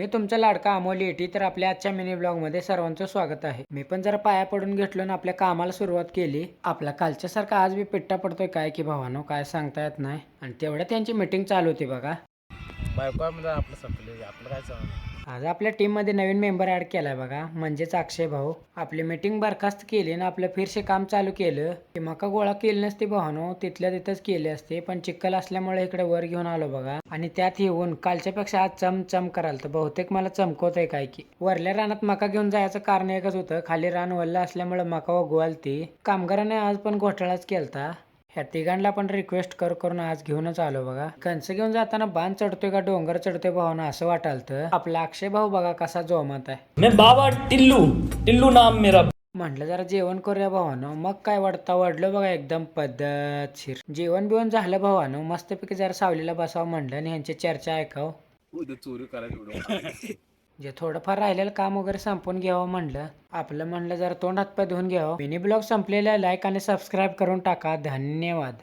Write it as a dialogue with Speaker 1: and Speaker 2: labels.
Speaker 1: मी तुमचा लाडका अमोली येटी तर आपल्या आजच्या मिनी ब्लॉगमध्ये सर्वांचं स्वागत आहे. मी पण जरा पाया पडून घेतलो आणि आपल्या कामाला सुरुवात केली. आपला कालच्यासारखा आज बी पिट्टा पडतोय काय की भावानो काय सांगता येत नाही. आणि तेवढ्या त्यांची मीटिंग चालू होती बघा.
Speaker 2: बायकोमध्ये आपलं संपले आपलं काय चालू
Speaker 1: आज आपल्या टीममध्ये नवीन मेंबर ऍड केलाय बघा. म्हणजेच अक्षय भाऊ. आपली मीटिंग बरखास्त केली आणि आपलं फिरसे काम चालू केलं. की मका गोळा केली नसती भावानो. तिथल्या तिथंच केली असते. पण चिखल असल्यामुळे इकडे वर घेऊन आलो बघा. आणि त्यात येऊन कालच्या पेक्षा आज चम चम कराल. तर बहुतेक मला चमकवत आहे काय की. वरल्या रानात मका घेऊन जायचं कारण एकच होतं. खाली रान वल्लं असल्यामुळे मका व ती कामगाराने आज पण घोटाळाच केलता. ह्या तिघांना पण रिक्वेस्ट कर करून आज घेऊनच आलो बघा. कंच घेऊन जाताना बांध चढतोय का डोंगर चढतोय भावना असं वाटालतं. आपला अक्षय भाऊ बघा कसा जोमात आहे.
Speaker 3: मैं बाबा टिल्लू टिल्लू नाम मेरा
Speaker 1: म्हटलं जरा जेवण करूया भावानं. मग काय वाटतं वाढलं बघा एकदम पद्धतशीर जेवण बिवण झालं भावानं. मस्तपैकी जरा सावलीला बसावं म्हणलं आणि ह्यांची चर्चा ऐकावं.
Speaker 2: उद्या चोरी करायची
Speaker 1: जे थोडंफार राहिलेलं काम वगैरे संपून घ्यावं म्हणलं आपलं म्हणलं जरा तोंड हातपाय धुवून घ्यावं. मिनी ब्लॉग संपलेला लाईक आणि सबस्क्राईब करून टाका. धन्यवाद.